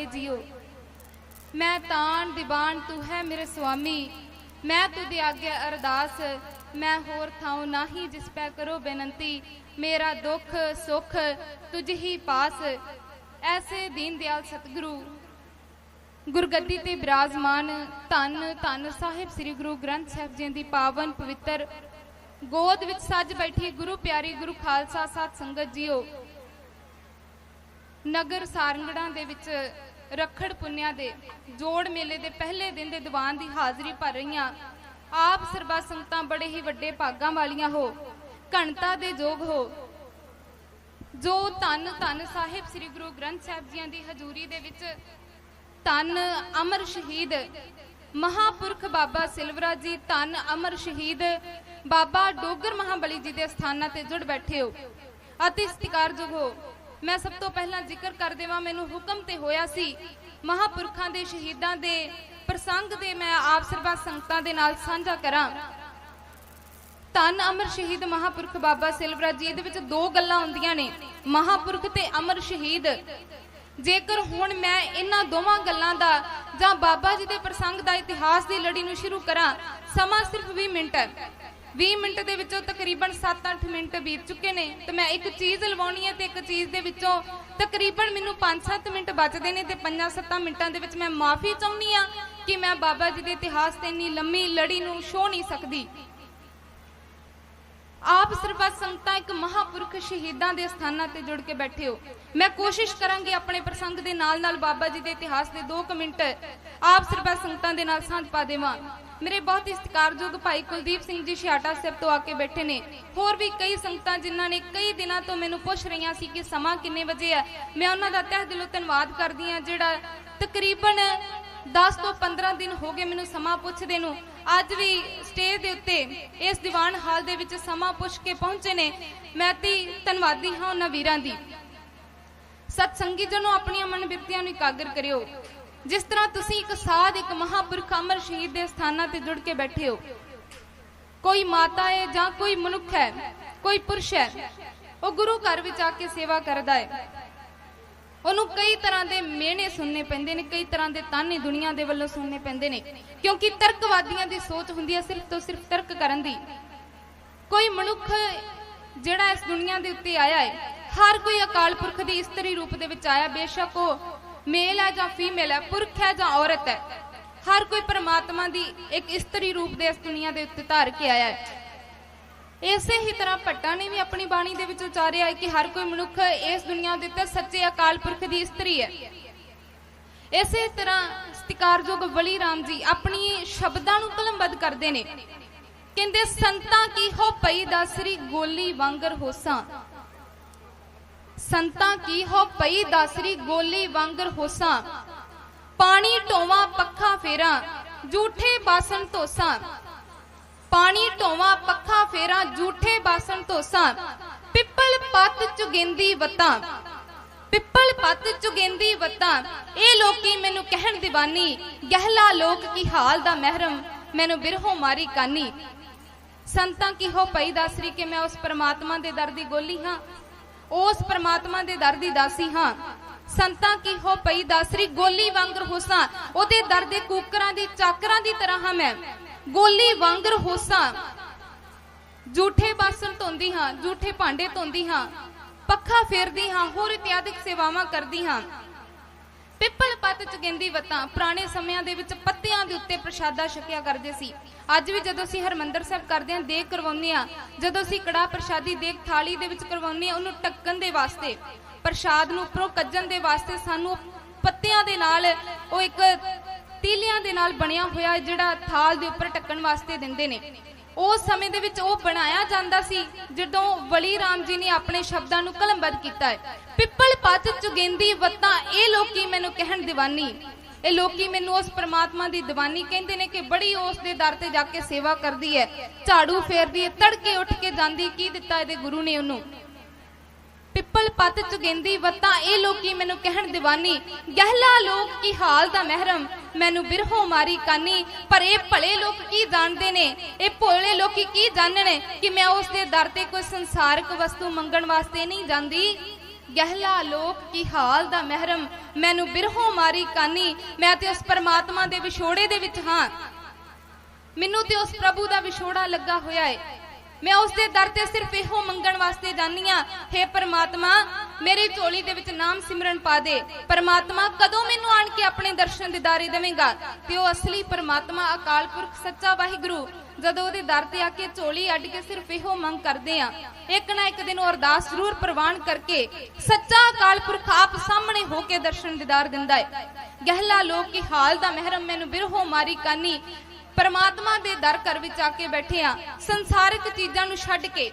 ਦੁੱਖ ਜਿਓ। ਮੈਂ ਤਾਨ ਦੀਵਾਨ ਤੂੰ ਹੈ ਮੇਰੇ ਸੁਆਮੀ। ਮੈਂ ਤੁਧੇ ਆਗੇ ਅਰਦਾਸ। ਮੈਂ ਹੋਰ ਥਾਉ ਨਾਹੀ ਜਿਸ ਪੈ ਕਰੋ ਬੇਨੰਤੀ। ਮੇਰਾ ਦੁੱਖ, ਸੁਖ ਤੁਝ ਹੀ ਪਾਸ। ਐਸੇ ਦੀਨ ਦਿਆਲ ਸਤਿਗੁਰੂ। ਗੁਰਗੱਦੀ ਤੇ ਬਿਰਾਜਮਾਨ ਧੰਨ ਧੰਨ ਸਾਹਿਬ ਸ੍ਰੀ ਗੁਰੂ ਗ੍ਰੰਥ ਸਾਹਿਬ ਜੀ ਦੀ ਪਾਵਨ ਪਵਿੱਤਰ ਗੋਦ ਵਿੱਚ ਸੱਜ ਬੈਠੀ ਗੁਰੂ ਪਿਆਰੀ ਗੁਰੂ ਖਾਲਸਾ ਸਾਧ ਸੰਗਤ ਜੀਓ। ਨਗਰ ਸਾਰੰਗੜਾਂ ਦੇ ਵਿੱਚ ਰਖੜ ਪੁੰਨਿਆ ਦੇ ਜੋੜ ਮੇਲੇ ਦੇ ਪਹਿਲੇ ਦਿਨ ਦੇ ਦੀਵਾਨ ਦੀ ਹਾਜ਼ਰੀ ਭਰ ਰਹੀਆਂ। ਆਪ ਸਰਬਾ ਸੰਗਤਾਂ ਬੜੇ ਹੀ ਵੱਡੇ ਭਾਗਾਂ ਵਾਲੀਆਂ ਹੋ। ਘਣਤਾ ਦੇ ਜੋਗ ਹੋ। ਜੋ ਧੰਨ ਧੰਨ ਸਾਹਿਬ ਸ੍ਰੀ ਗੁਰੂ ਗ੍ਰੰਥ ਸਾਹਿਬ ਜੀਆਂ ਦੀ ਹਜ਼ੂਰੀ ਦੇ ਵਿੱਚ ਧੰਨ ਅਮਰ ਸ਼ਹੀਦ ਮਹਾਪੁਰਖ ਬਾਬਾ ਸਿਲਵਰਾ ਜੀ, ਧੰਨ ਅਮਰ ਸ਼ਹੀਦ ਬਾਬਾ ਡੋਗਰ ਮਹਾਬਲੀ ਜੀ ਦੇ ਸਥਾਨਾਂ ਤੇ ਜੁੜ ਬੈਠੇ ਹੋ। ਅਤੀ ਸਤਿਕਾਰਯੋਗ ਹੋ। ਮੈਂ ਸਭ ਤੋਂ ਪਹਿਲਾਂ ਜ਼ਿਕਰ ਕਰ ਦੇਵਾਂ, ਮੈਨੂੰ ਹੁਕਮ ਤੇ ਹੋਇਆ ਸੀ। ਮਹਾਪੁਰਖਾਂ ਦੇ ਸ਼ਹੀਦਾਂ ਦੇ ਪ੍ਰਸੰਗ ਦੇ ਮੈਂ ਆਪ ਸਰਬਾ ਸੰਗਤਾਂ ਦੇ ਨਾਲ ਸਾਂਝਾ ਕਰਾਂ। ਧੰਨ ਅਮਰ ਸ਼ਹੀਦ ਮਹਾਪੁਰਖ ਬਾਬਾ ਸਿਲਵਰਾ ਜੀ, ਇਹਦੇ ਵਿੱਚ ਦੋ ਗੱਲਾਂ ਹੁੰਦੀਆਂ ਨੇ। ਮਹਾਪੁਰਖ ਤੇ ਅਮਰ ਸ਼ਹੀਦ। ਜੇਕਰ ਹੁਣ ਮੈਂ ਇਹਨਾਂ ਦੋਵਾਂ ਗੱਲਾਂ ਦਾ ਜਾਂ ਬਾਬਾ ਜੀ ਦੇ ਪ੍ਰਸੰਗ ਦਾ ਇਤਿਹਾਸ ਦੀ ਲੜੀ ਨੂੰ ਸ਼ੁਰੂ ਕਰਾਂ, ਸਮਾਂ ਸਿਰਫ 20 ਮਿੰਟ ਹੈ। 20 ਮਿੰਟ ਦੇ ਵਿੱਚੋਂ ਤਕਰੀਬਨ 7-8 ਮਿੰਟ ਬੀਤ ਚੁੱਕੇ ਨੇ ਤੇ ਮੈਂ ਇੱਕ ਚੀਜ਼ ਲਵਾਉਣੀ ਹੈ ਤੇ ਇੱਕ ਚੀਜ਼ ਦੇ ਵਿੱਚੋਂ ਤਕਰੀਬਨ ਮੈਨੂੰ 5-7 ਮਿੰਟ ਬਚਦੇ ਨੇ ਤੇ 5-7 ਮਿੰਟਾਂ ਦੇ ਵਿੱਚ ਮੈਂ ਮਾਫੀ ਚਾਹੁੰਦੀ ਆ ਕਿ ਮੈਂ ਬਾਬਾ ਜੀ ਦੇ ਇਤਿਹਾਸ ਤੇ ਇੰਨੀ ਲੰਮੀ ਲੜੀ ਨੂੰ ਛੋ ਨਹੀਂ ਸਕਦੀ। ਆਪ ਸਰਬਾ ਸੰਗਤਾਂ ਇੱਕ ਮਹਾਪੁਰਖ ਸ਼ਹੀਦਾਂ ਦੇ ਸਥਾਨਾਂ ਤੇ ਜੁੜ ਕੇ ਬੈਠੇ ਹੋ। ਮੈਂ ਕੋਸ਼ਿਸ਼ ਕਰਾਂਗੀ ਆਪਣੇ ਪ੍ਰਸੰਗ ਦੇ ਨਾਲ ਨਾਲ ਬਾਬਾ ਜੀ ਦੇ ਇਤਿਹਾਸ ਦੇ 2 ਮਿੰਟ ਆਪ ਸਰਬਾ ਸੰਗਤਾਂ ਦੇ ਨਾਲ ਸਾਂਝ ਪਾ ਦੇਵਾਂ। ਮੇਰੇ ਬਹੁਤ ਹੀ ਸਤਿਕਾਰਯੋਗ ਭਾਈ ਕੁਲਦੀਪ ਸਿੰਘ ਜੀ ਛਿਆਟਾ ਸਾਹਿਬ ਤੋਂ ਆ ਕੇ ਬੈਠੇ ਨੇ। ਹੋਰ ਵੀ ਕਈ ਸੰਗਤਾਂ ਜਿਨ੍ਹਾਂ ਨੇ ਕਈ ਦਿਨਾਂ ਤੋਂ ਮੈਨੂੰ ਪੁੱਛ ਰਹੀਆਂ ਸੀ ਕਿ ਸਮਾਂ ਕਿੰਨੇ ਵਜੇ ਹੈ। ਮੈਂ ਉਹਨਾਂ ਦਾ ਤਹਿ ਦਿਲੋਂ ਧੰਨਵਾਦ ਕਰਦੀ ਹਾਂ, ਜਿਹੜਾ ਤਕਰੀਬਨ 10 ਤੋਂ 15 ਦਿਨ ਹੋ ਗਏ ਮੈਨੂੰ ਸਮਾਂ ਪੁੱਛਦੇ ਨੂੰ। ਅੱਜ ਵੀ ਸਟੇਜ ਦੇ ਉੱਤੇ ਇਸ ਦੀਵਾਨ ਹਾਲ ਦੇ ਵਿੱਚ ਸਮਾਂ ਪੁੱਛ ਕੇ ਪਹੁੰਚੇ ਨੇ। ਮੈਂ ਤੇ ਧੰਨਵਾਦੀ ਹਾਂ ਉਹਨਾਂ ਵੀਰਾਂ ਦੀ। ਸਤਸੰਗੀ ਜਨੋ ਆਪਣੀਆਂ ਮਨ ਬਿਰਤੀਆਂ ਨੂੰ ਇਕਾਗਰ ਕਰਿਓ। ਜਿਸ ਤਰ੍ਹਾਂ ਤੁਸੀਂ ਇੱਕ ਸਾਧ, ਇੱਕ ਮਹਾਪੁਰਖ ਅਮਰ ਸ਼ਹੀਦ ਦੇ ਸਥਾਨਾਂ ਤੇ ਜੁੜ ਕੇ ਬੈਠੇ ਹੋ। ਕੋਈ ਮਾਤਾ ਹੈ ਜਾਂ ਕੋਈ ਮਨੁੱਖ ਹੈ, ਕੋਈ ਪੁਰਸ਼ ਹੈ, ਉਹ ਗੁਰੂ ਘਰ ਵਿੱਚ ਆ ਕੇ ਸੇਵਾ ਕਰਦਾ ਹੈ। ਉਹਨੂੰ ਕਈ ਤਰ੍ਹਾਂ ਦੇ ਮਿਹਣੇ ਸੁਣਨੇ ਪੈਂਦੇ ਨੇ, ਕਈ ਤਰ੍ਹਾਂ ਦੇ ਤਾਨੇ ਦੁਨੀਆ ਦੇ ਵੱਲੋਂ ਸੁਣਨੇ ਪੈਂਦੇ ਨੇ। ਕਿਉਂਕਿ ਤਰਕਵਾਦੀਆਂ ਦੀ ਸੋਚ ਹੁੰਦੀ ਹੈ ਸਿਰਫ ਤੋਂ ਸਿਰਫ ਤਰਕ ਕਰਨ ਦੀ। ਕੋਈ ਮਨੁੱਖ ਜਿਹੜਾ ਇਸ ਦੁਨੀਆ ਦੇ ਉੱਤੇ ਆਇਆ ਹੈ, ਹਰ ਕੋਈ ਅਕਾਲ ਪੁਰਖ ਦੀ ਇਸਤਰੀ ਰੂਪ ਦੇ ਵਿੱਚ ਆਇਆ, ਬੇਸ਼ੱਕ ਉਹ ਮੇਲ ਹੈ ਜਾਂ ਫੀਮੇਲ ਹੈ, ਪੁਰਖ ਹੈ ਜਾਂ ਔਰਤ ਹੈ, ਹਰ ਕੋਈ ਪਰਮਾਤਮਾ ਦੀ ਇੱਕ ਇਸਤਰੀ ਰੂਪ ਦੇ ਇਸ ਦੁਨੀਆ ਦੇ ਉੱਤੇ ਧਾਰ ਕੇ ਆਇਆ ਹੈ। ਇਸੇ ਹੀ ਤਰ੍ਹਾਂ ਭੱਟਾ ਨੇ ਵੀ ਆਪਣੀ ਬਾਣੀ ਦੇ ਵਿੱਚ ਉਚਾਰਿਆ ਹੈ ਕਿ ਹਰ ਕੋਈ ਮਨੁੱਖ ਇਸ ਦੁਨੀਆ ਦੇ ਉੱਤੇ ਸੱਚੇ ਅਕਾਲ ਪੁਰਖ ਦੀ ਇਸਤਰੀ ਹੈ। ਇਸੇ ਤਰ੍ਹਾਂ ਸਤਿਕਾਰਯੋਗ ਬਲੀ ਰਾਮ ਜੀ ਆਪਣੀ ਸ਼ਬਦਾਂ ਨੂੰ ਕਲਮਬੱਧ ਕਰਦੇ ਨੇ। ਕਹਿੰਦੇ, ਸੰਤਾਂ ਕੀ ਹੋ ਪਈ ਦਾ ਸ੍ਰੀ ਗੋਲੀ ਵਾਂਗਰ ਹੋਸਾਂ। ਸੰਤਾਂ ਕੀ ਹੋ ਪਈ ਦਾਸਰੀ ਗੋਲੀ ਵਾਂਗਰ ਹੋਸਾਂ। ਪਾਣੀ ਢੋਵਾ ਪੱਖਾ ਫੇਰਾਂ ਝੂਠੇ ਬਾਸਨ ਧੋਸਾਂ। ਪਾਣੀ ਢੋਵਾ ਪੱਖਾ ਫੇਰਾਂ ਝੂਠੇ ਬਾਸਨ ਧੋਸਾਂ। ਪਿੱਪਲ ਪੱਤ ਚੁਗਿੰਦੀ ਵਤਾਂ। ਪਿੱਪਲ ਪੱਤ ਚੁਗਿੰਦੀ ਵਤਾਂ। ਇਹ ਲੋਕੀ ਮੈਨੂੰ ਕਹਿਣ ਦੀਵਾਨੀ, ਗਹਿਲਾ ਲੋਕ ਕੀ ਹਾਲ ਦਾ ਮਹਿਰਮ, ਮੈਨੂੰ ਬਿਰਹੋ ਮਾਰੀ ਕਾਨੀ। ਸੰਤਾਂ ਕੀ ਹੋ ਪਈ ਦਾਸਰੀ ਕਿ ਮੈਂ ਉਸ ਪ੍ਰਮਾਤਮਾ ਦੇ ਦਰ ਦੀ ਗੋਲੀ ਹਾਂ? ਉਸ ਪ੍ਰਮਾਤਮਾ ਦੇ ਦਰ ਦੀ ਦਾਸੀ ਹਾਂ। ਸੰਤਾਂ ਕੀ ਹੋ ਪਈ ਦਾਸਰੀ ਗੋਲੀ ਵਾਂਗਰ ਹੋਸਾਂ। ਉਹਦੇ ਦਰ ਦੇ ਕੂਕਰਾਂ ਦੀ ਚਾਕਰਾਂ ਦੀ ਤਰ੍ਹਾਂ ਹਾਂ ਮੈਂ। ਗੋਲੀ ਵਾਂਗਰ ਹੋਸਾਂ। ਝੂਠੇ ਬਾਸਨ ਧੋਂਦੀ ਹਾਂ ਝੂਠੇ ਭਾਂਡੇ ਧੋਂਦੀ ਹਾਂ। ਪੱਖਾ ਫੇਰਦੀ ਹਾਂ, ਹੋਰ ਇਤਿਆਦਿਕ ਸੇਵਾਵਾਂ ਕਰਦੀ ਹਾਂ। ਪਿੱਪਲ ਪੱਤ ਚੁਗਿੰਦੀ ਵਤਾਂ। ਪੁਰਾਣੇ ਸਮਿਆਂ ਦੇ ਵਿੱਚ ਪੱਤਿਆਂ ਦੇ ਉੱਤੇ ਪ੍ਰਸ਼ਾਦਾ ਛਕਿਆ ਕਰਦੇ ਸੀ। ਅੱਜ ਵੀ ਜਦੋਂ ਅਸੀਂ ਹਰਮੰਦਰ ਸਾਹਿਬ ਕਰਦੇ ਹਾਂ ਦੇਗ ਕਰਵਾਉਂਦੇ ਹਾਂ। ਜਦੋਂ ਅਸੀਂ ਕੜਾ ਪ੍ਰਸ਼ਾਦੀ ਦੇਗ ਥਾਲੀ ਦੇ ਵਿੱਚ ਕਰਵਾਉਂਦੇ ਹਾਂ, ਉਹਨੂੰ ਟੱਕਣ ਦੇ ਵਾਸਤੇ, ਪ੍ਰਸ਼ਾਦ ਨੂੰ ਉੱਪਰੋਂ ਕੱਜਣ ਦੇ ਵਾਸਤੇ ਸਾਨੂੰ ਪੱਤਿਆਂ ਦੇ ਨਾਲ, ਉਹ ਇੱਕ ਤੀਲਿਆਂ ਦੇ ਨਾਲ ਬਣਿਆ ਹੋਇਆ ਜਿਹੜਾ ਥਾਲ ਦੇ ਉੱਪਰ ਟੱਕਣ ਵਾਸਤੇ ਦਿੰਦੇ ਨੇ। ਉਸ ਸਮੇਂ ਦੇ ਵਿੱਚ ਉਹ ਬਣਾਇਆ ਜਾਂਦਾ ਸੀ, ਜਦੋਂ ਵਲੀ ਰਾਮ ਜੀ ਨੇ ਆਪਣੇ ਸ਼ਬਦਾਂ ਨੂੰ ਕਲਮਬੱਧ ਕੀਤਾ ਹੈ। ਪਿੱਪਲ ਪੱਤ ਚੁਗਿੰਦੀ, ਵਤਾਂ ਇਹ ਲੋਕੀ ਮੈਨੂੰ ਕਹਿਣ, ਦੀਵਾਨੀ ਇਹ ਲੋਕੀ ਮੈਨੂੰ ਉਸ ਪ੍ਰਮਾਤਮਾ ਦੀ ਦੀਵਾਨੀ ਕਹਿੰਦੇ ਨੇ ਕਿ ਬੜੀ ਉਸ ਦੇ ਦਰ ਤੇ ਜਾ ਕੇ ਸੇਵਾ ਕਰਦੀ ਹੈ। ਝਾੜੂ ਫੇਰਦੀ ਹੈ, ਤੜਕੇ ਉੱਠ ਕੇ ਜਾਂਦੀ, ਕੀ ਦਿੱਤਾ ਇਹਦੇ ਗੁਰੂ ਨੇ ਉਹਨੂੰ? ਪਿੱਪਲ ਪੱਤ ਚੁਗਿੰਦੀ ਵਤਾਂ, ਇਹ ਲੋਕੀ ਮੈਨੂੰ ਕਹਿਣ ਦੀਵਾਨੀ, ਗਹਿਲਾ ਲੋਕ ਕੀ ਹਾਲ ਦਾ ਮਹਿਰਮ? ਮੈਨੂੰ ਬਿਰਹੋ ਮਾਰੀ ਕਾਨੀ, ਪਰ ਇਹ ਭਲੇ ਲੋਕ ਕੀ ਜਾਣਦੇ ਨੇ? ਇਹ ਭੋਲੇ ਲੋਕੀ ਕੀ ਜਾਣਨ? ਕਿ ਮੈਂ ਉਸ ਦੇ ਦਰ ਤੇ ਕੋਈ ਸੰਸਾਰਿਕ ਵਸਤੂ ਮੰਗਣ ਵਾਸਤੇ ਨਹੀਂ ਜਾਂਦੀ? ਗਹਿਲਾ ਲੋਕ ਕੀ ਹਾਲ ਦਾ ਮਹਿਰਮ। ਮੈਨੂੰ ਬਿਰਹੋ ਮਾਰੀ ਕਾਨੀ। ਮੈਂ ਤੇ ਉਸ ਪਰਮਾਤਮਾ ਦੇ ਵਿਛੋੜੇ ਦੇ ਵਿੱਚ ਹਾਂ। ਮੈਨੂੰ ਤੇ ਉਸ ਪ੍ਰਭੂ ਦਾ ਵਿਛੋੜਾ ਲੱਗਾ ਹੋਇਆ ਏ। ਮੈਂ ਉਸ ਦੇ ਦਰ ਤੇ ਸਿਰਫ ਇਹੋ ਮੰਗਣ ਵਾਸਤੇ ਜਾਨੀ ਆ हे ਪਰਮਾਤਮਾ ਮੇਰੀ ਝੋਲੀ ਦੇ ਵਿੱਚ ਨਾਮ ਸਿਮਰਨ ਪਾ ਦੇ। ਪਰਮਾਤਮਾ ਕਦੋਂ ਮੈਨੂੰ ਆਣ ਕੇ ਆਪਣੇ ਦਰਸ਼ਨ ਦਿਦਾਰੇ ਦੇਵੇਂਗਾ? ਤੇ ਉਹ ਅਸਲੀ ਪਰਮਾਤਮਾ, ਅਕਾਲ ਪੁਰਖ, ਸੱਚਾ ਵਾਹਿਗੁਰੂ। ਜਦੋਂ ਉਹਦੇ ਦਰ ਤੇ ਆ ਕੇ ਝੋਲੀ ਅੱਡ ਕੇ ਸਿਰਫ ਇਹੋ ਮੰਗ ਕਰਦੇ ਆ। ਇੱਕ ਨਾ ਇੱਕ ਦਿਨ ਉਹ ਅਰਦਾਸ ਜ਼ਰੂਰ ਪ੍ਰਵਾਨ ਕਰਕੇ ਸੱਚਾ ਅਕਾਲ ਪੁਰਖ ਆਪ ਸਾਹਮਣੇ ਹੋ ਕੇ ਦਰਸ਼ਨ ਦਿਦਾਰ ਦਿੰਦਾ ਹੈ। ਗਹਿਲਾ ਲੋਕ ਕੀ ਹਾਲ ਦਾ ਮਹਿਰਮ ਮੈਨੂੰ ਬਿਰਹੋ ਮਾਰੀ ਕਾਨੀ। ਪਰਮਾਤਮਾ ਦੇ ਦਰ ਘਰ ਵਿੱਚ ਆ ਕੇ ਬੈਠੇ ਆ। ਸੰਸਾਰਿਕ ਚੀਜ਼ਾਂ ਨੂੰ ਛੱਡ ਕੇ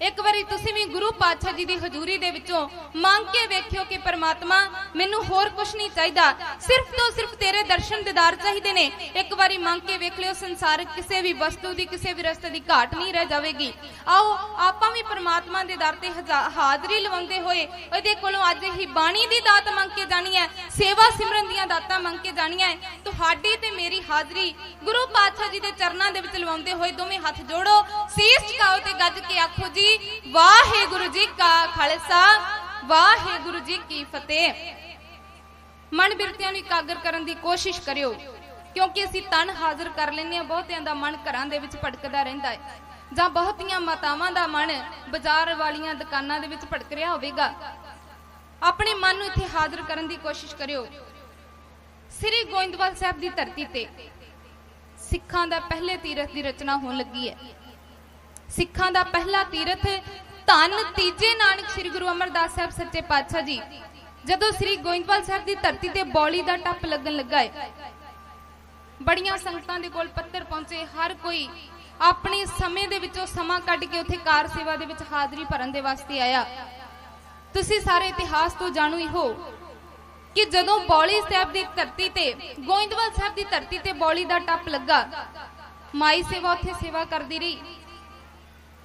ਇੱਕ ਵਾਰੀ ਤੁਸੀਂ ਵੀ ਗੁਰੂ ਪਾਤਸ਼ਾਹ ਜੀ ਦੀ ਹਜ਼ੂਰੀ ਦੇ ਵਿੱਚੋਂ ਮੰਗ ਕੇ ਵੇਖਿਓ ਕਿ ਪਰਮਾਤਮਾ ਮੈਨੂੰ ਹੋਰ ਕੁਝ ਨਹੀਂ ਚਾਹੀਦਾ। ਸਿਰਫ ਤੋਂ ਸਿਰਫ ਤੇਰੇ ਦਰਸ਼ਨ ਦਿਦਾਰ ਚਾਹੀਦੇ ਨੇ। ਇੱਕ ਵਾਰੀ ਮੰਗ ਕੇ ਵੇਖ ਲਿਓ ਸੰਸਾਰਿਕ ਕਿਸੇ ਵੀ ਵਸਤੂ ਦੀ, ਕਿਸੇ ਵੀ ਰਸਤੇ ਦੀ ਘਾਟ ਨਹੀਂ ਰਹਿ ਜਾਵੇਗੀ। ਆਓ, ਆਪਾਂ ਵੀ ਪਰਮਾਤਮਾ ਦੇ ਦਰ ਤੇ ਹਾਜ਼ਰੀ ਲਵਾਉਂਦੇ ਹੋਏ ਉਹਦੇ ਕੋਲੋਂ ਅੱਜ ਹੀ ਬਾਣੀ ਦੀ ਦਾਤ ਮੰਗ ਕੇ ਜਾਣੀ ਹੈ, ਸੇਵਾ ਸਿਮਰਨ ਦੀਆਂ ਦਾਤਾਂ ਮੰਗ ਕੇ ਜਾਣੀਆਂ ਹੈ। ਤੁਹਾਡੀ ਤੇ ਮੇਰੀ ਹਾਜ਼ਰੀ ਗੁਰੂ ਪਾਤਸ਼ਾਹ ਜੀ ਦੇ ਚਰਨਾਂ ਦੇ ਵਿੱਚ ਲਵਾਉਂਦੇ ਹੋਏ ਦੋਵੇਂ ਹੱਥ ਜੋੜੋ। ਸੀਸ ਝੁਕਾਓ ਤੇ ਗੱਜ ਕੇ ਆਖੋ, ਜੀ ਵਾਹਿਗੁਰੂ ਜੀ ਕਾ ਖਾਲਸਾ, ਵਾਹਿਗੁਰੂ ਜੀ ਕੀ ਫਤਿਹ। ਮਨ ਬਿਰਤਿਆਂ ਨੂੰ ਇਕਾਗਰ ਕਰਨ ਦੀ ਕੋਸ਼ਿਸ਼ ਕਰਿਓ, ਕਿਉਂਕਿ ਅਸੀਂ ਤਨ ਹਾਜ਼ਰ ਕਰ ਲੈਂਦੇ ਹਾਂ, ਬਹੁਤਿਆਂ ਦਾ ਮਨ ਘਰਾਂ ਦੇ ਵਿੱਚ ਭਟਕਦਾ ਰਹਿੰਦਾ ਹੈ। ਜਾਂ ਬਹੁਤੀਆਂ ਮਾਤਾਵਾਂ ਦਾ ਮਨ ਬਾਜ਼ਾਰ ਵਾਲੀਆਂ ਦੁਕਾਨਾਂ ਦੇ ਵਿੱਚ ਭਟਕ ਰਿਹਾ ਹੋਵੇਗਾ। ਆਪਣੇ ਮਨ ਨੂੰ ਇੱਥੇ ਹਾਜ਼ਰ ਕਰਨ ਦੀ ਕੋਸ਼ਿਸ਼ ਕਰਿਓ। ਸ੍ਰੀ ਗੋਇੰਦਵਾਲ ਸਾਹਿਬ ਦੀ ਧਰਤੀ ਤੇ ਸਿੱਖਾਂ ਦਾ ਪਹਿਲੇ ਤੀਰਥ ਦੀ ਰਚਨਾ ਹੋਣ ਲੱਗੀ ਹੈ। ਸਿੱਖਾਂ ਦਾ ਪਹਿਲਾ ਤੀਰਥ ਧੰਨ ਤੀਜੇ ਨਾਨਕ ਸ੍ਰੀ ਗੁਰੂ ਅਮਰਦਾਸ ਸਾਹਿਬ ਸੱਚੇ ਪਾਤਸ਼ਾਹ ਜੀ। ਜਦੋਂ ਸ੍ਰੀ ਗੋਇੰਦਵਾਲ ਸਾਹਿਬ ਦੀ ਧਰਤੀ ਤੇ ਬੌਲੀ ਦਾ ਟੱਪ ਲੱਗਣ ਲੱਗਾ ਹੈ ਬੜੀਆਂ ਸੰਗਤਾਂ ਦੇ ਕੋਲ ਪੱਤਰ ਪਹੁੰਚੇ, ਹਰ ਕੋਈ ਆਪਣੇ ਸਮੇਂ ਦੇ ਵਿੱਚੋਂ ਸਮਾਂ ਕੱਢ ਕੇ ਉੱਥੇ ਕਾਰ ਸੇਵਾ ਦੇ ਵਿੱਚ ਹਾਜ਼ਰੀ ਭਰਨ ਦੇ ਵਾਸਤੇ ਆਇਆ। ਤੁਸੀਂ ਸਾਰੇ ਇਤਿਹਾਸ ਤੋਂ ਜਾਣੂ ਹੀ ਹੋ ਕਿ ਜਦੋਂ ਬੌਲੀ ਸਾਹਿਬ ਦੀ ਧਰਤੀ ਤੇ, ਗੋਇੰਦਵਾਲ ਸਾਹਿਬ ਦੀ ਧਰਤੀ ਤੇ ਬੌਲੀ ਦਾ ਟੱਪ ਲੱਗਾ, ਮਾਈ ਸੇਵਾ ਉੱਥੇ ਸੇਵਾ ਕਰਦੀ ਰਹੀ।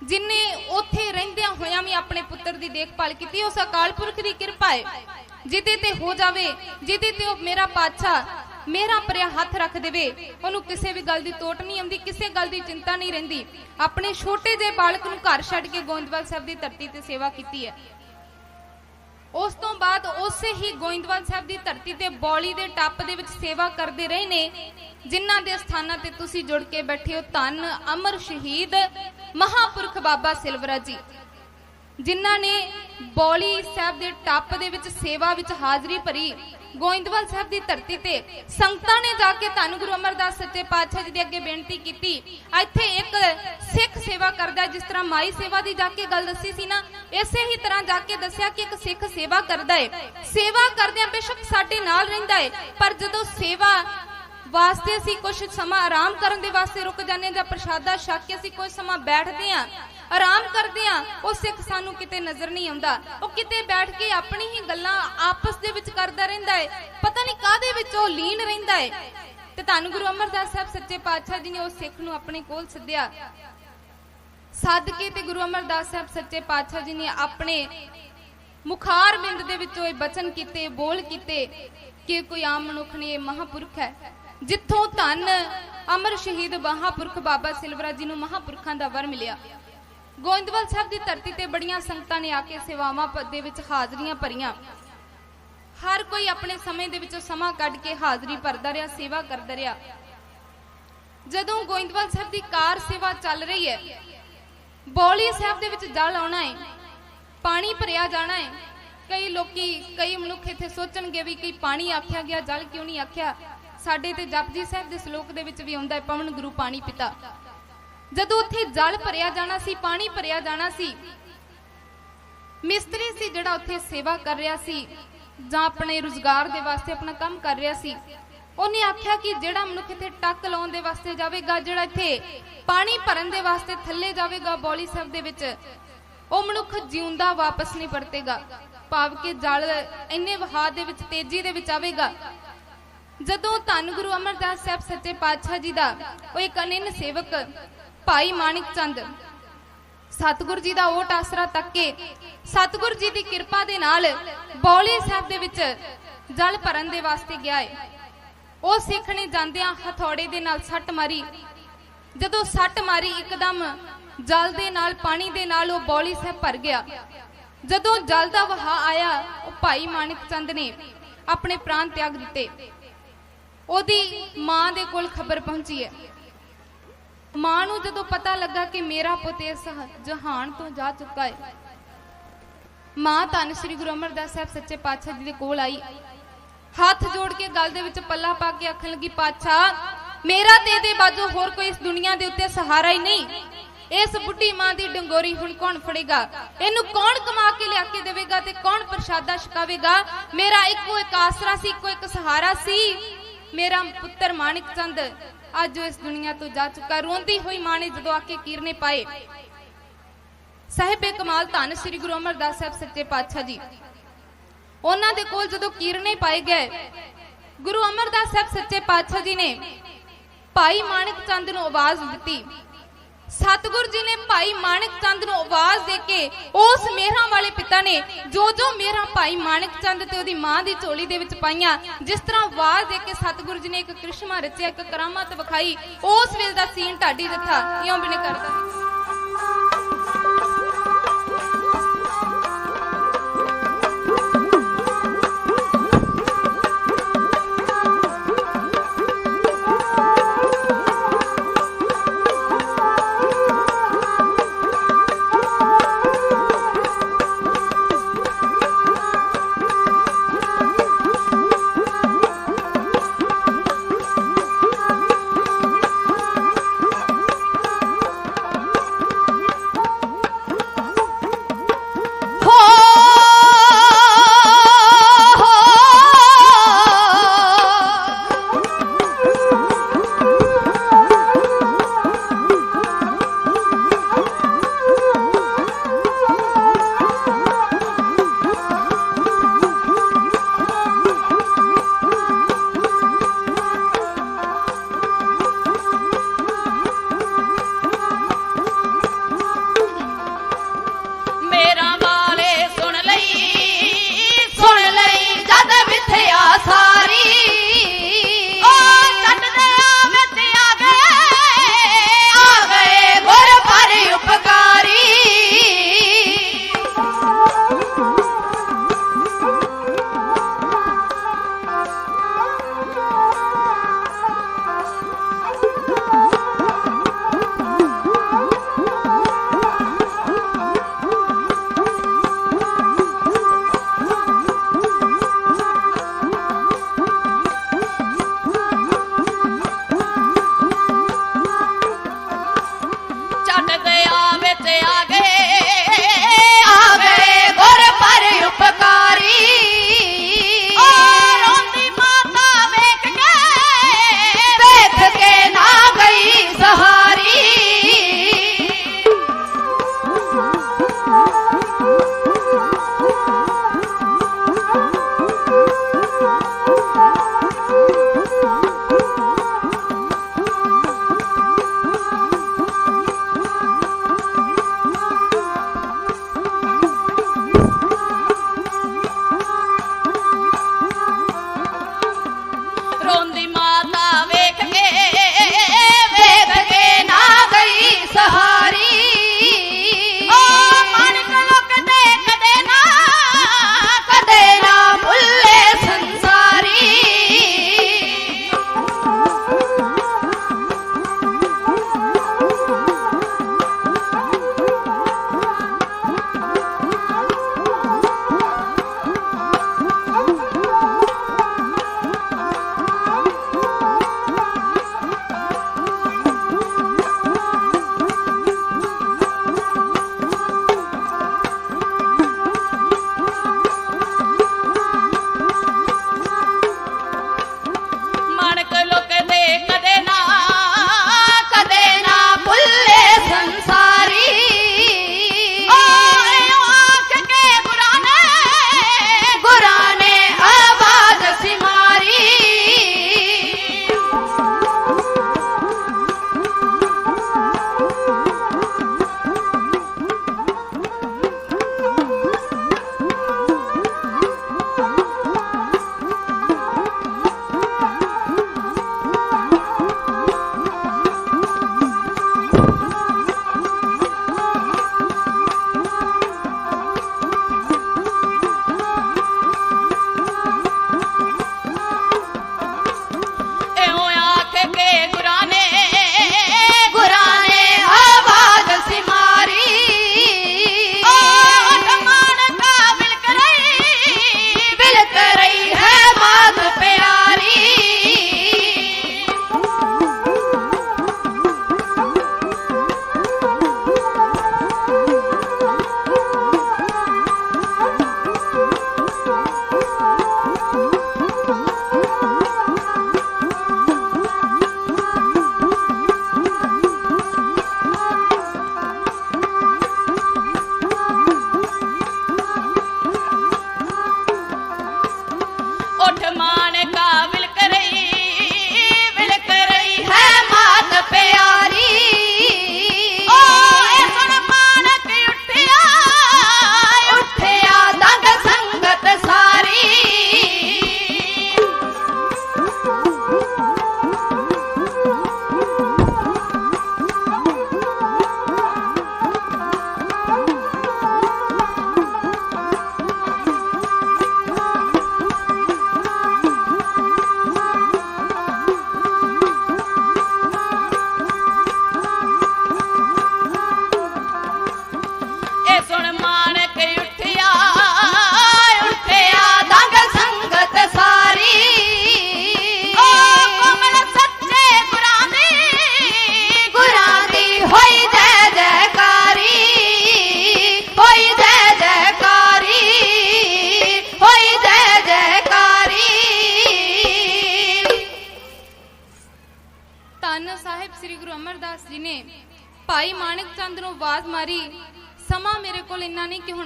ਜਿਨੇ ਉੱਥੇ ਰਹਿੰਦਿਆਂ ਹੋਇਆਂ ਵੀ ਆਪਣੇ ਪੁੱਤਰ ਦੀ ਦੇਖਭਾਲ ਕੀਤੀ ਉਸ ਅਕਾਲ ਪੁਰਖ ਦੀ ਕਿਰਪਾ ਹੈ ਜਿਹਦੇ ਤੇ ਹੋ ਜਾਵੇ, ਜਿਹਦੇ ਤੇ ਉਹ ਮੇਰਾ ਪਾਤਸ਼ਾਹ, ਮੇਰਾ ਪਰਿਆ ਹੱਥ ਰੱਖ ਦੇਵੇ, ਉਹਨੂੰ ਕਿਸੇ ਵੀ ਗੱਲ ਦੀ ਤੋਟ ਨਹੀਂ ਆਉਂਦੀ, ਕਿਸੇ ਗੱਲ ਦੀ ਚਿੰਤਾ ਨਹੀਂ ਰਹਿੰਦੀ। ਆਪਣੇ ਛੋਟੇ ਜਿਹੇ ਬਾਲਕ ਨੂੰ ਘਰ ਛੱਡ ਕੇ ਗੋਇੰਦਵਾਲ ਸਾਹਿਬ ਦੀ ਧਰਤੀ ਤੇ ਸੇਵਾ ਕੀਤੀ ਹੈ ਉਸ ਤੋਂ ਬਾਅਦ ਉਸੇ ਹੀ ਗੋਇੰਦਵਾਲ ਸਾਹਿਬ ਦੀ ਧਰਤੀ ਤੇ ਬੌਲੀ ਦੇ ਟੱਪ ਦੇ ਵਿੱਚ ਸੇਵਾ ਕਰਦੇ ਰਹੇ ਨੇ। ਜਿਨ੍ਹਾਂ ਦੇ ਸਥਾਨਾਂ ਤੇ ਤੁਸੀਂ ਜੁੜ ਕੇ ਬੈਠੇ ਹੋ, ਧੰਨ ਅਮਰ ਸ਼ਹੀਦ ਮਹਾਪੁਰਖ ਬਾਬਾ ਸਿਲਵਰਾ ਜੀ। ਜਿਨ੍ਹਾਂ ਨੇ ਬੌਲੀ ਸਾਹਿਬ ਦੇ ਟੱਪ ਦੇ ਵਿੱਚ ਸੇਵਾ ਵਿੱਚ ਹਾਜ਼ਰੀ ਭਰੀ, ਗੋਇੰਦਵਾਲ ਸਾਹਿਬ ਦੀ ਧਰਤੀ ਤੇ ਸੰਗਤਾਂ ਨੇ ਜਾ ਕੇ ਧੰਨ ਗੁਰੂ ਅਮਰਦਾਸ ਸੱਚੇ ਪਾਤਸ਼ਾਹ ਜੀ ਦੇ ਅੱਗੇ ਬੇਨਤੀ ਕੀਤੀ। ਇੱਥੇ ਇੱਕ ਸਿੱਖ ਸੇਵਾ ਕਰਦਾ ਜਿਸ ਤਰ੍ਹਾਂ ਮਾਈ ਸੇਵਾ ਦੀ ਜਾ ਕੇ ਗੱਲ ਦੱਸੀ ਸੀ ਨਾ, ਇਸੇ ਹੀ ਤਰ੍ਹਾਂ ਜਾ ਕੇ ਦੱਸਿਆ ਕਿ ਇੱਕ ਸਿੱਖ ਸੇਵਾ ਕਰਦਾ ਹੈ। ਸੇਵਾ ਕਰਦਿਆਂ ਬੇਸ਼ੱਕ ਸਾਡੇ ਨਾਲ ਰਹਿੰਦਾ ਹੈ, ਪਰ ਜਦੋਂ ਸੇਵਾ ਵਾਸਤੇ ਅਸੀਂ ਕੁਝ ਸਮਾਂ ਆਰਾਮ ਕਰਨ ਦੇ ਵਾਸਤੇ ਰੁਕ ਜਾਂਦੇ ਜਾਂ ਪ੍ਰਸ਼ਾਦਾ ਛਕ ਕੇ ਅਸੀਂ ਕੁਝ ਸਮਾਂ ਬੈਠਦੇ ਹਾਂ, ਆਰਾਮ ਕਰਦੇ ਹਾਂ, ਉਹ ਸਿੱਖ ਸਾਨੂੰ ਕਿਤੇ ਨਜ਼ਰ ਨਹੀਂ ਆਉਂਦਾ। ਉਹ ਕਿਤੇ ਬੈਠ ਕੇ ਆਪਣੀ ਹੀ ਗੱਲਾਂ ਆਪਸ ਦੇ ਵਿੱਚ ਕਰਦਾ ਰਹਿੰਦਾ ਹੈ। ਪਤਾ ਨਹੀਂ ਕਾਹਦੇ ਵਿੱਚ ਉਹ ਲੀਨ ਰਹਿੰਦਾ ਹੈ। ਤੇ ਧੰਨ ਗੁਰੂ ਅਮਰਦਾਸ ਸਾਹਿਬ ਸੱਚੇ ਪਾਤਸ਼ਾਹ ਜੀ ਨੇ ਉਸ ਸਿੱਖ ਨੂੰ ਆਪਣੇ ਕੋਲ ਸੱਦਿਆ। ਸੱਦ ਕੇ ਤੇ ਗੁਰੂ ਅਮਰਦਾਸ ਸਾਹਿਬ ਸੱਚੇ ਪਾਤਸ਼ਾਹ ਜੀ ਨੇ ਆਪਣੇ ਮੁਖਾਰ ਬਿੰਦ ਦੇ ਵਿੱਚੋਂ ਇਹ ਬਚਨ ਕੀਤੇ, ਬੋਲ ਕੀਤੇ ਕਿ ਕੋਈ ਆਮ ਮਨੁੱਖ ਨਹੀਂ, ਇਹ ਮਹਾਪੁਰਖ ਹੈ। ਜਿੱਥੋਂ ਧੰਨ ਅਮਰ ਸ਼ਹੀਦ ਮਹਾਪੁਰਖ ਬਾਬਾ ਸਿਲਵਰਾ ਜੀ ਨੂੰ ਮਹਾਪੁਰਖਾਂ ਦਾ ਵਰ ਮਿਲਿਆ। ਗੋਇੰਦਵਾਲ ਸਾਹਿਬ ਦੀ ਧਰਤੀ ਤੇ ਬੜੀਆਂ ਸੰਗਤਾਂ ਨੇ ਆ ਕੇ ਸੇਵਾਵਾਂ ਦੇ ਵਿੱਚ ਹਾਜ਼ਰੀਆਂ ਭਰੀਆਂ। ਹਰ ਕੋਈ ਆਪਣੇ ਸਮੇਂ ਦੇ ਵਿੱਚੋਂ ਸਮਾਂ ਕੱਢ ਕੇ ਹਾਜ਼ਰੀ ਭਰਦਾ ਰਿਹਾ, ਸੇਵਾ ਕਰਦਾ ਰਿਹਾ। ਜਦੋਂ ਗੋਇੰਦਵਾਲ ਸਾਹਿਬ ਦੀ ਕਾਰ ਸੇਵਾ ਚੱਲ ਰਹੀ ਹੈ, ਬੌਲੀ ਸਾਹਿਬ ਦੇ ਵਿੱਚ ਜਲ ਆਉਣਾ ਹੈ, ਪਾਣੀ ਭਰਿਆ ਜਾਣਾ ਹੈ, ਕਈ ਲੋਕੀ, ਕਈ ਮਨੁੱਖ ਇੱਥੇ ਸੋਚਣਗੇ ਵੀ ਕਿ ਪਾਣੀ ਆਖਿਆ ਗਿਆ, ਜਲ ਕਿਉਂ ਨਹੀਂ ਆਖਿਆ? ਸਾਡੇ ਤੇ ਜਪਜੀ ਸਾਹਿਬ ਦੇ ਸ਼ਲੋਕ ਦੇ ਵਿੱਚ ਵੀ ਆਉਂਦਾ ਹੈ, ਪਵਨ ਗੁਰੂ ਪਾਣੀ ਪਿਤਾ। ਜਦੋਂ ਉੱਥੇ ਜਲ ਭਰਿਆ ਜਾਣਾ ਸੀ, ਪਾਣੀ ਭਰਿਆ ਜਾਣਾ ਸੀ, ਮਿਸਤਰੀ ਸੀ ਜਿਹੜਾ ਉੱਥੇ ਸੇਵਾ ਕਰ ਰਿਹਾ ਸੀ, ਜਾਂ ਆਪਣੇ ਰੁਜ਼ਗਾਰ ਦੇ ਵਾਸਤੇ ਆਪਣਾ ਕੰਮ ਕਰ ਰਿਹਾ ਸੀ, ਉਹਨੇ ਆਖਿਆ ਕਿ ਜਿਹੜਾ ਮਨੁੱਖ ਇੱਥੇ ਟੱਕ ਲਾਉਣ ਦੇ ਵਾਸਤੇ ਜਾਵੇਗਾ, ਜਿਹੜਾ ਇੱਥੇ ਪਾਣੀ ਭਰਨ ਦੇ ਵਾਸਤੇ ਥੱਲੇ ਜਾਵੇਗਾ ਬੌਲੀ ਸਾਹਿਬ ਦੇ ਵਿੱਚ, ਉਹ ਮਨੁੱਖ ਜਿਉਂਦਾ ਵਾਪਸ ਨਹੀਂ ਪਰਤੇਗਾ ਭਾਵ ਕਿ ਜਲ ਇੰਨੇ ਵਹਾਅ ਦੇ ਵਿੱਚ, ਤੇਜ਼ੀ ਦੇ ਵਿੱਚ ਆਵੇਗਾ ਜਦੋਂ ਧੰਨ ਗੁਰੂ ਅਮਰਦਾਸ ਸਾਹਿਬ ਸੱਚੇ ਪਾਤਸ਼ਾਹ ਜੀ ਦਾ ਉਹ ਇੱਕ ਅਨਿੰਨ ਸੇਵਕ ਭਾਈ ਮਾਨਿਕ ਚੰਦ ਸਤਿਗੁਰ ਜੀ ਦਾ ਓਟ ਆਸਰਾ ਤੱਕ ਕੇ ਸਤਿਗੁਰ ਜੀ ਦੀ ਕਿਰਪਾ ਦੇ ਨਾਲ ਬੌਲੀ ਸਾਹਿਬ ਦੇ ਵਿੱਚ ਜਲ ਭਰਨ ਦੇ ਵਾਸਤੇ ਗਿਆ ਹੈ ਉਹ ਸਿੱਖ ਨੇ ਜਾਂਦਿਆਂ ਹਥੌੜੇ ਦੇ ਨਾਲ ਸੱਟ ਮਾਰੀ। ਜਦੋਂ ਸੱਟ ਮਾਰੀ, ਇੱਕਦਮ ਜਲ ਦੇ ਨਾਲ, ਪਾਣੀ ਦੇ ਨਾਲ ਉਹ ਬੌਲੀ ਸਾਹਿਬ ਭਰ ਗਿਆ। ਜਦੋਂ ਜਲ ਦਾ ਵਹਾ ਆਇਆ, ਉਹ ਭਾਈ ਮਾਨਿਕ ਚੰਦ ਨੇ ਆਪਣੇ ਪ੍ਰਾਣ ਤਿਆਗ ਦਿੱਤੇ। ਉਹਦੀ ਮਾਂ ਦੇ ਕੋਲ ਖਬਰ ਪਹੁੰਚੀ ਹੈ। ਮਾਂ ਨੂੰ ਜਦੋਂ ਪਤਾ ਲੱਗਾ ਕਿ ਮੇਰਾ ਪੁੱਤ ਇਸ ਜਹਾਨ ਤੋਂ ਜਾ ਚੁੱਕਾ ਹੈ, ਮਾਂ ਧੰਨ ਸ੍ਰੀ ਗੁਰੂ ਅਮਰਦਾਸ ਸਾਹਿਬ ਸੱਚੇ ਪਾਤਸ਼ਾਹ ਜੀ ਦੇ ਕੋਲ ਆਈ। ਹੱਥ ਜੋੜ ਕੇ ਗਲ ਦੇ ਵਿੱਚ ਪੱਲਾ ਪਾ ਕੇ ਆਖਣ ਲੱਗੀ, ਪਾਤਸ਼ਾਹ, ਮੇਰਾ ਤੇ ਇਹਦੇ ਬਾਝੋਂ ਹੋਰ ਕੋਈ ਇਸ ਦੁਨੀਆ ਦੇ ਉੱਤੇ ਸਹਾਰਾ ਹੀ ਨਹੀਂ। ਇਸ ਬੁੱਢੀ ਮਾਂ ਦੀ ਡੰਗੋਰੀ ਹੁਣ ਕੌਣ ਫੜੇਗਾ? ਇਹਨੂੰ ਕੌਣ ਕਮਾ ਕੇ ਲਿਆ ਕੇ ਦੇਵੇਗਾ ਤੇ ਕੌਣ ਪ੍ਰਸ਼ਾਦਾ ਛਕਾਵੇਗਾ? ਮੇਰਾ ਇੱਕੋ ਇੱਕ ਆਸਰਾ ਸੀ, ਇੱਕੋ ਇੱਕ ਸਹਾਰਾ ਸੀ। ਮੇਰਾ ਪੁੱਤਰ ਮਾਨਿਕ ਚੰਦ ਅੱਜ ਇਸ ਦੁਨੀਆ ਤੋਂ ਜਾ ਚੁੱਕਾ। ਰੋਂਦੀ ਹੋਈ ਮਾਂ ਨੇ ਜਦੋਂ ਆ ਕੇ ਕੀਰਨੇ ਪਾਏ। ਸਾਹਿਬੇ ਕਮਾਲ ਧੰਨ ਸ੍ਰੀ ਗੁਰੂ ਅਮਰਦਾਸ ਸਾਹਿਬ ਸੱਚੇ ਪਾਤਸ਼ਾਹ ਜੀ। ਉਹਨਾਂ ਦੇ ਕੋਲ ਜਦੋਂ ਕੀਰਨੇ ਪਾਏ ਗਏ, ਗੁਰੂ ਅਮਰਦਾਸ ਸਾਹਿਬ ਸੱਚੇ ਪਾਤਸ਼ਾਹ ਜੀ ਨੇ ਭਾਈ ਮਾਨਿਕ ਚੰਦ ਨੂੰ ਆਵਾਜ਼ ਦਿੱਤੀ। ਸਤਿਗੁਰ ਜੀ ਨੇ ਭਾਈ ਮਾਨਿਕ ਚੰਦ ਨੂੰ ਆਵਾਜ਼ ਦੇ ਕੇ ਉਸ ਮੇਹਰਾਂ ਵਾਲੇ ਪਿਤਾ ਨੇ ਜੋ ਜੋ ਮੇਰਾ ਭਾਈ ਮਾਨਕ ਚੰਦ ਤੇ ਉਹਦੀ ਮਾਂ ਦੀ ਝੋਲੀ ਦੇ ਵਿੱਚ ਪਾਈਆਂ, ਜਿਸ ਤਰ੍ਹਾਂ ਆਵਾਜ਼ ਦੇ ਕੇ ਸਤਿਗੁਰ ਜੀ ਨੇ ਇੱਕ ਕ੍ਰਿਸ਼ਮਾ ਰਚਿਆ, ਇੱਕ ਕਰਾਮਾਤ ਵਿਖਾਈ, ਉਸ ਵੇਲੇ ਦਾ ਸੀਨ ਢਾਡੀ ਜੱਥਾ ਇਉਂ ਬਿਨੇ ਕਰਦਾ?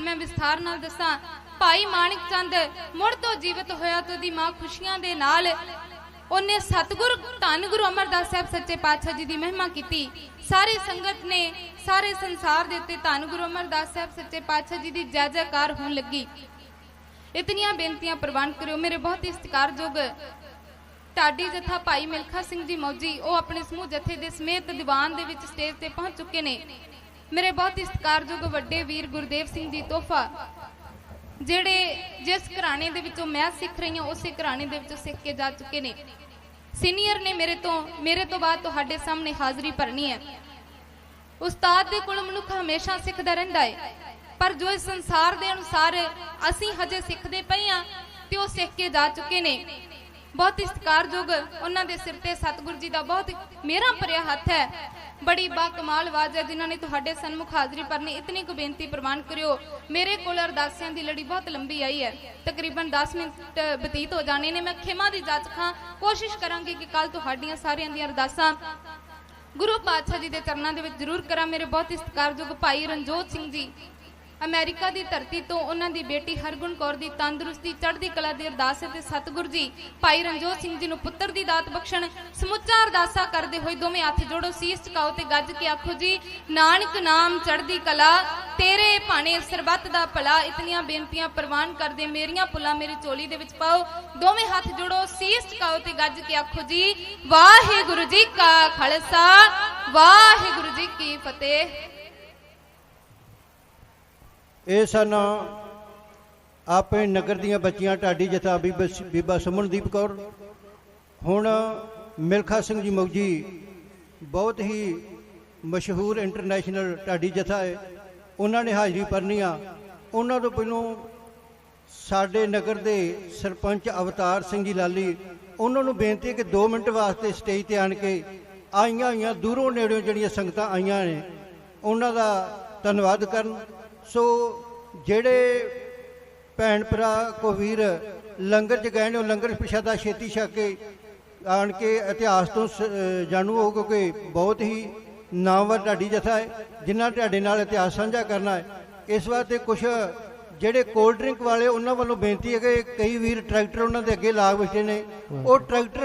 ਮੈਂ ਵਿਸਥਾਰ ਨਾਲ ਦੱਸਾਂ, ਭਾਈ ਮਾਨਿਕ ਚੰਦ ਮੁੜ ਤੋਂ ਜੀਵਤ ਹੋਇਆ ਤੇ ਉਹਦੀ ਮਾਂ ਖੁਸ਼ੀਆਂ ਦੇ ਨਾਲ ਉਹਨੇ ਸਤਿਗੁਰ, ਧੰਨ ਗੁਰੂ ਅਮਰਦਾਸ ਸਾਹਿਬ ਸੱਚੇ ਪਾਤਸ਼ਾਹ ਜੀ ਦੀ ਮਹਿਮਾ ਕੀਤੀ। ਸਾਰੀ ਸੰਗਤ ਨੇ ਸਾਰੇ ਸੰਸਾਰ ਦੇ ਉੱਤੇ ਧੰਨ ਗੁਰੂ ਅਮਰਦਾਸ ਸਾਹਿਬ ਸੱਚੇ ਪਾਤਸ਼ਾਹ ਜੀ ਦੀ ਜੈ ਜੈਕਾਰ ਹੋਣ ਲੱਗੀ। ਇਤਨੀਆਂ ਬੇਨਤੀਆਂ ਪ੍ਰਵਾਨ ਕਰਿਓ, ਮੇਰੇ ਬਹੁਤ ਹੀ ਸਤਿਕਾਰਯੋਗ ਢਾਡੀ ਜਥਾ ਭਾਈ ਮਿਲਖਾ ਸਿੰਘ ਜੀ ਮੌਜੀ, ਉਹ ਆਪਣੇ ਸਮੂਹ ਜਥੇ ਦੇ ਸਮੇਤ ਦੀਵਾਨ ਦੇ ਵਿੱਚ ਸਟੇਜ ਤੇ ਪਹੁੰਚ ਚੁੱਕੇ ਨੇ। ਮੇਰੇ ਬਹੁਤ ਹੀ ਸਤਿਕਾਰਯੋਗ ਵੱਡੇ ਵੀਰ ਗੁਰਦੇਵ ਸਿੰਘ ਜੀ ਤੋਹਫਾ, ਜਿਹੜੇ ਜਿਸ ਘਰਾਣੇ ਦੇ ਵਿੱਚੋਂ ਮੈਂ ਸਿੱਖ ਰਹੀ ਹਾਂ, ਉਸੇ ਘਰਾਣੇ ਦੇ ਵਿੱਚੋਂ ਸਿੱਖ ਕੇ ਜਾ ਚੁੱਕੇ ਨੇ। ਸੀਨੀਅਰ ਨੇ ਮੇਰੇ ਤੋਂ ਮੇਰੇ ਤੋਂ ਬਾਅਦ ਤੁਹਾਡੇ ਸਾਹਮਣੇ ਹਾਜ਼ਰੀ ਭਰਨੀ ਹੈ। ਉਸਤਾਦ ਦੇ ਕੋਲ ਮਨੁੱਖ ਹਮੇਸ਼ਾ ਸਿੱਖਦਾ ਰਹਿੰਦਾ ਹੈ। ਪਰ ਜੋ ਇਸ ਸੰਸਾਰ ਦੇ ਅਨੁਸਾਰ ਅਸੀਂ ਹਜੇ ਸਿੱਖਦੇ ਪਏ ਆ ਤੇ ਉਹ ਸਿੱਖ ਕੇ ਜਾ ਚੁੱਕੇ ਨੇ। ਬਹੁਤ ਹੀ ਸਤਿਕਾਰਯੋਗ ਉਹਨਾਂ ਦੇ ਸਿਰ ਤੇ ਸਤਿਗੁਰੂ ਜੀ ਦਾ ਬਹੁਤ ਮੇਰਾ ਭਰਿਆ ਹੱਥ ਹੈ। ਬੜੀ ਬਾ ਕਮਾਲ ਆਵਾਜ਼ ਹੈ ਜਿਨ੍ਹਾਂ ਨੇ ਤੁਹਾਡੇ ਸਨਮੁਖ ਹਾਜ਼ਰੀ ਭਰਨੀ ਇਤਨੀ ਕੁ ਬੇਨਤੀ ਪ੍ਰਵਾਨ ਕਰਿਓ। ਮੇਰੇ ਕੋਲ ਅਰਦਾਸਿਆਂ ਦੀ ਲੜੀ ਬਹੁਤ ਲੰਬੀ ਆਈ ਹੈ। ਤਕਰੀਬਨ 10 ਮਿੰਟ ਬਤੀਤ ਹੋ ਜਾਣੇ ਨੇ। ਮੈਂ ਖਿਮਾ ਦੀ ਜਾਚ ਖਾਂ। ਕੋਸ਼ਿਸ਼ ਕਰਾਂਗੀ ਕਿ ਕੱਲ ਤੁਹਾਡੀਆਂ ਸਾਰਿਆਂ ਦੀਆਂ ਅਰਦਾਸਾਂ ਗੁਰੂ ਪਾਤਸ਼ਾਹ ਜੀ ਦੇ ਚਰਨਾਂ ਦੇ ਵਿੱਚ ਜ਼ਰੂਰ ਕਰਾਂ। ਮੇਰੇ ਬਹੁਤ ਹੀ ਸਤਿਕਾਰਯੋਗ ਭਾਈ ਰਣਜੋਤ ਸਿੰਘ ਜੀ ਅਮਰੀਕਾ ਦੀ ਧਰਤੀ ਤੋਂ ਉਹਨਾਂ ਦੀ ਬੇਟੀ ਹਰਗੁਣ ਕੌਰ ਦੀ ਤੰਦਰੁਸਤੀ, ਚੜ੍ਹਦੀ ਕਲਾ ਦੀ ਅਰਦਾਸ ਤੇ ਸਤਿਗੁਰ ਜੀ, ਭਾਈ ਰਣਜੋਤ ਸਿੰਘ ਜੀ ਨੂੰ ਪੁੱਤਰ ਦੀ ਦਾਤ ਬਖਸ਼ਣ, ਸਮੁੱਚਾ ਅਰਦਾਸਾ ਕਰਦੇ ਹੋਏ ਦੋਵੇਂ ਹੱਥ ਜੋੜੋ, ਸੀਸ ਝੁਕਾਓ ਤੇ ਗੱਜ ਕੇ ਆਖੋ ਜੀ, ਨਾਨਕ ਨਾਮ ਚੜ੍ਹਦੀ ਕਲਾ, ਤੇਰੇ ਭਾਣੇ ਸਰਬੱਤ ਦਾ ਭਲਾ, ਇਤਨੀਆਂ ਬੇਨਤੀਆਂ ਪ੍ਰਵਾਨ ਕਰਦੇ ਮੇਰੀਆਂ ਪੁੱਲਾਂ ਮੇਰੀ ਚੋਲੀ ਦੇ ਵਿੱਚ ਪਾਓ। ਦੋਵੇਂ ਹੱਥ ਜੋੜੋ, ਸੀਸ ਝੁਕਾਓ ਤੇ ਗੱਜ ਕੇ ਆਖੋ ਜੀ, ਵਾਹਿਗੁਰੂ ਜੀ ਕਾ ਖਾਲਸਾ, ਵਾਹਿਗੁਰੂ ਜੀ ਕੀ ਫਤਿਹ। ਇਹ ਸਨ ਆਪਣੇ ਨਗਰ ਦੀਆਂ ਬੱਚੀਆਂ, ਢਾਡੀ ਜਥਾ ਬੀਬਾ ਬੀਬਾ ਸੁਮਨਦੀਪ ਕੌਰ। ਹੁਣ ਮਿਲਖਾ ਸਿੰਘ ਜੀ ਮੌਜੀ ਬਹੁਤ ਹੀ ਮਸ਼ਹੂਰ ਇੰਟਰਨੈਸ਼ਨਲ ਢਾਡੀ ਜਥਾ ਹੈ। ਉਹਨਾਂ ਨੇ ਹਾਜ਼ਰੀ ਭਰਨੀ ਆ। ਉਹਨਾਂ ਤੋਂ ਪਹਿਲੋਂ ਸਾਡੇ ਨਗਰ ਦੇ ਸਰਪੰਚ ਅਵਤਾਰ ਸਿੰਘ ਜੀ ਲਾਲੀ, ਉਹਨਾਂ ਨੂੰ ਬੇਨਤੀ ਹੈ ਕਿ 2 ਮਿੰਟ ਵਾਸਤੇ ਸਟੇਜ ਤੇ ਆਣ ਕੇ ਆਈਆਂ ਹੋਈਆਂ ਦੂਰੋਂ ਨੇੜਿਓਂ ਜਿਹੜੀਆਂ ਸੰਗਤਾਂ ਆਈਆਂ ਨੇ, ਉਹਨਾਂ ਦਾ ਧੰਨਵਾਦ ਕਰਨ। ਸੋ ਜਿਹੜੇ ਭੈਣ ਭਰਾ ਕੋ ਵੀਰ ਲੰਗਰ ਚ ਗਏ ਨੇ, ਉਹ ਲੰਗਰ ਪ੍ਰਸ਼ਾਦਾ ਛੇਤੀ ਛਕ ਕੇ ਆਣ ਕੇ ਇਤਿਹਾਸ ਤੋਂ ਸ- ਜਾਣੂ ਹੋ ਕਿਉਂਕਿ ਬਹੁਤ ਹੀ ਨਾਮਵਰ ਢਾਡੀ ਜਥਾ ਹੈ, ਜਿਨ੍ਹਾਂ ਤੁਹਾਡੇ ਨਾਲ ਇਤਿਹਾਸ ਸਾਂਝਾ ਕਰਨਾ ਹੈ। ਇਸ ਵਾਸਤੇ ਕੁਝ ਜਿਹੜੇ ਕੋਲਡ ਡਰਿੰਕ ਵਾਲੇ, ਉਹਨਾਂ ਵੱਲੋਂ ਬੇਨਤੀ ਹੈ ਕਿ ਕਈ ਵੀਰ ਟਰੈਕਟਰ ਉਹਨਾਂ ਦੇ ਅੱਗੇ ਲਾ ਬੈਠੇ ਨੇ। ਉਹ ਟਰੈਕਟਰ